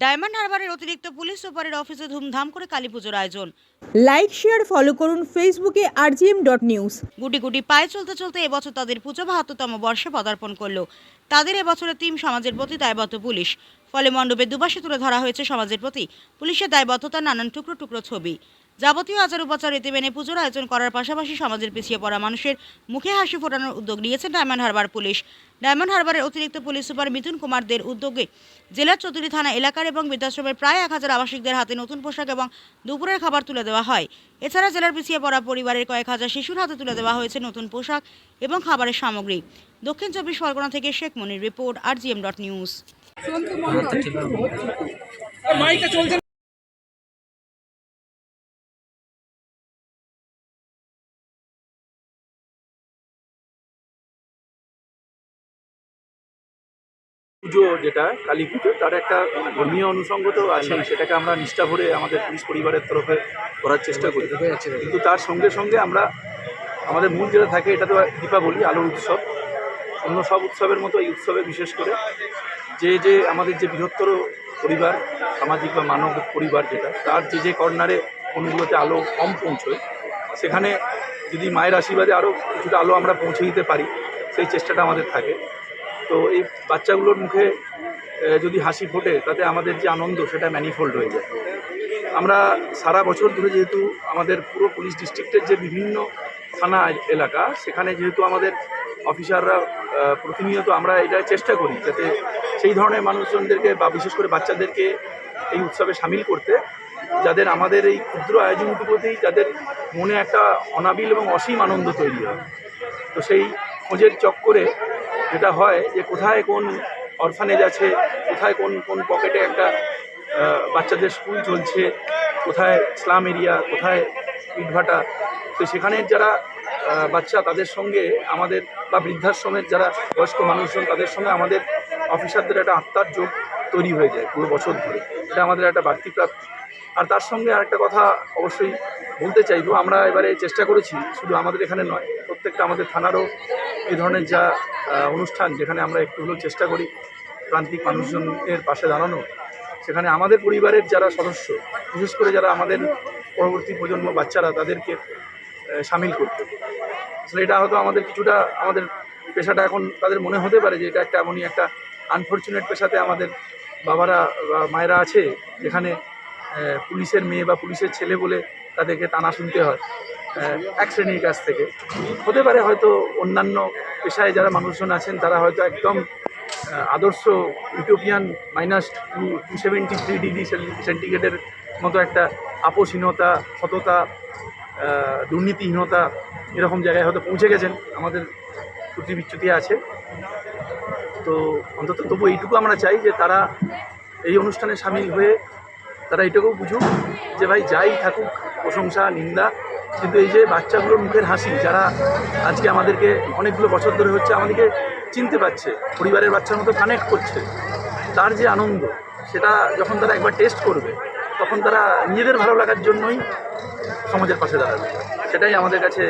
Diamond হারবারের অতিরিক্ত police সুপারের অফিসে ধুমধাম করে কালী পুজোর আয়োজন। লাইক শেয়ার ফলো করুন ফেসবুকে আর জি এম ডট নিউজ। গুটি গুটি পায়ে চলতে চলতে এবছর তাদের পুজো বাহাত্তরতম বর্ষে পদার্পণ করল। তাদের এবছরের তিম সমাজের প্রতি দায়বদ্ধ পুলিশ। ফলে মণ্ডপে দুপাশে তুলে ধরা হয়েছে সমাজের প্রতি পুলিশের দায়বদ্ধতার নানান টুকরো টুকরো ছবি। যাবতীয় আচার উপাচার রীতি মেনে পুজোর আয়োজন করার পাশাপাশি সমাজের পিছিয়ে পড়া মানুষের মুখে হাসি ফোটানোর উদ্যোগ নিয়েছে ডায়মন্ড হারবার পুলিশ। ডায়মন্ড হারবারের অতিরিক্ত পুলিশ সুপার মিথুন কুমারদের উদ্যোগে জেলার চৌধুরী থানা এলাকার এবং বৃদ্ধাশ্রমের প্রায় এক হাজার আবাসিকদের হাতে নতুন পোশাক এবং দুপুরের খাবার তুলে দেওয়া হয়। এছাড়া জেলার পিছিয়ে পড়া পরিবারের কয়েক হাজার শিশুর হাতে তুলে দেওয়া হয়েছে নতুন পোশাক এবং খাবারের সামগ্রী। দক্ষিণ চব্বিশ পরগনা থেকে Sheikh Monir report R GM dot news. পুজো যেটা, কালী পুজো, তার একটা ধর্মীয় অনুষঙ্গ তো আছেই সেটাকে আমরা নিষ্ঠা ভরে আমাদের পুলিশ পরিবারের তরফে করার চেষ্টা করি। কিন্তু তার সঙ্গে সঙ্গে আমরা, আমাদের মূল যেটা থাকে, এটা তো দীপাবলি, আলোর উৎসব। অন্য সব উৎসবের মতো এই উৎসবে বিশেষ করে যে যে আমাদের যে বৃহত্তর পরিবার, সামাজিক বা মানব পরিবার যেটা, তার যে যে কর্নারে কোনগুলোতে আলো কম পৌঁছয়, সেখানে যদি মায়ের আশীর্বাদে আরও কিছুটা আলো আমরা পৌঁছে দিতে পারি, সেই চেষ্টাটা আমাদের থাকে। তো এই বাচ্চাগুলোর মুখে যদি হাসি ফোটে, তাতে আমাদের যে আনন্দ, সেটা ম্যানিফোল্ড হয়ে যায়। আমরা সারা বছর ধরে যেহেতু আমাদের পুরো পুলিশ ডিস্ট্রিক্টের যে বিভিন্ন থানা এলাকা, সেখানে যেহেতু আমাদের অফিসাররা প্রতিনিয়ত আমরা এটা চেষ্টা করি, যাতে সেই ধরনের মানুষজনদেরকে বা বিশেষ করে বাচ্চাদেরকে এই উৎসবে সামিল করতে, যাদের আমাদের এই ক্ষুদ্র আয়োজনটুকুতেই যাদের মনে একটা অনাবিল এবং অসীম আনন্দ তৈরি হয়। তো সেই খোঁজের চক্করে যেটা হয় যে কোথায় কোন অরফানেজ আছে, কোথায় কোন কোন পকেটে একটা বাচ্চাদের স্কুল চলছে, কোথায় স্লাম এরিয়া কোথায় ইটভাটা। তো সেখানের যারা বাচ্চা তাদের সঙ্গে আমাদের বা বৃদ্ধাশ্রমের যারা বয়স্ক মানুষজন তাদের সঙ্গে আমাদের অফিসারদের একটা আত্মার যোগ তৈরি হয়ে যায় পুরো বছর ধরে। এটা আমাদের একটা বাড়তি প্রাপ্তি। আর তার সঙ্গে আরেকটা কথা অবশ্যই বলতে চাইব, আমরা এবারে চেষ্টা করেছি, শুধু আমাদের এখানে নয়, প্রত্যেকটা আমাদের থানারও এই ধরনের যা অনুষ্ঠান যেখানে আমরা একটু হলেও চেষ্টা করি প্রান্তিক মানুষজনের পাশে দাঁড়ানো, সেখানে আমাদের পরিবারের যারা সদস্য, বিশেষ করে যারা আমাদের পরবর্তী প্রজন্ম বাচ্চারা, তাদেরকে সামিল করতে। আসলে এটা হয়তো আমাদের কিছুটা, আমাদের পেশাটা এখন তাদের মনে হতে পারে যে এটা একটা এমনই একটা আনফর্চুনেট পেশাতে আমাদের বাবারা বা মায়েরা আছে, যেখানে পুলিশের মেয়ে বা পুলিশের ছেলে বলে তাদেরকে টানা শুনতে হয়। এক শ্রেণির কাছ থেকে। হতে পারে হয়তো অন্যান্য পেশায় যারা মানুষজন আছেন, তারা হয়তো একদম আদর্শ utopian minus two two seventy three degree সেন্টিগ্রেডের মতো একটা আপোষহীনতা, সততা দুর্নীতিহীনতা এরকম জায়গায় হয়তো পৌঁছে গেছেন। আমাদের ত্রুটি বিচ্যুতি আছে। তো অন্তত তবু এইটুকু আমরা চাই যে তারা এই অনুষ্ঠানে সামিল হয়ে তারা এটুকু বুঝুক যে ভাই যাই থাকুক, প্রশংসা, নিন্দা কিন্তু এই যে বাচ্চাগুলোর মুখের হাসি, যারা আজকে আমাদেরকে অনেকগুলো বছর ধরে হচ্ছে আমাদেরকে চিনতে পারছে, পরিবারের বাচ্চার মতো কানেক্ট করছে, তার যে আনন্দ, সেটা যখন তারা একবার টেস্ট করবে, তখন তারা নিজেদের ভালো লাগার জন্যই সমাজের পাশে দাঁড়াবে। সেটাই আমাদের কাছে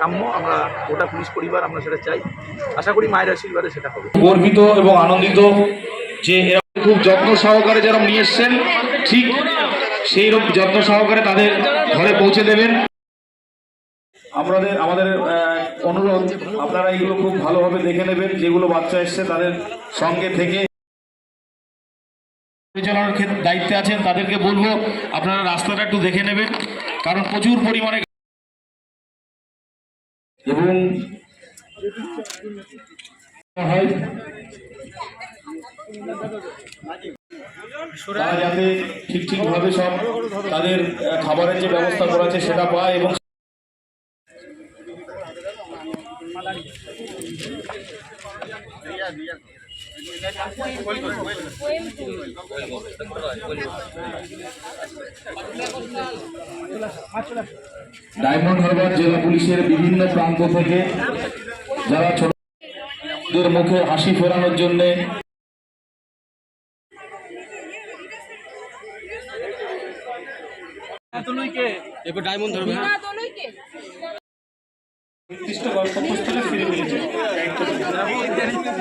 কাম্য। আমরা গোটা পুলিশ পরিবার, আমরা সেটা চাই। আশা করি মায়ের আশীর্বাদে সেটা হবে। গর্বিত এবং আনন্দিত যে এরা খুব যত্ন সহকারে যেরকম নিয়ে এসছেন, ঠিক সেই রকম যত্ন সহকারে তাদের ঘরে পৌঁছে দেবেন। আমাদের আমাদের অনুরোধ, আপনারা এগুলো খুব ভালোভাবে দেখে নেবেন, যেগুলো বাচ্চা এসছে তাদের সঙ্গে থেকে। পরিচালনার ক্ষেত্রে দায়িত্বে আছেন, তাদেরকে বলব, আপনারা রাস্তাটা একটু দেখে নেবেন, কারণ প্রচুর পরিমাণে এবং যাতে ঠিক ঠিকভাবে সব তাদের খাবারের যে ব্যবস্থা করা আছে সেটা পায় এবং ডায়মন্ড হারবার জেলা পুলিশের বিভিন্ন প্রান্ত থেকে যারা ছোটদের মুখে হাসি ফেরানোর জন্যে নির্দিষ্ট গন্তব্যস্থলে ফিরে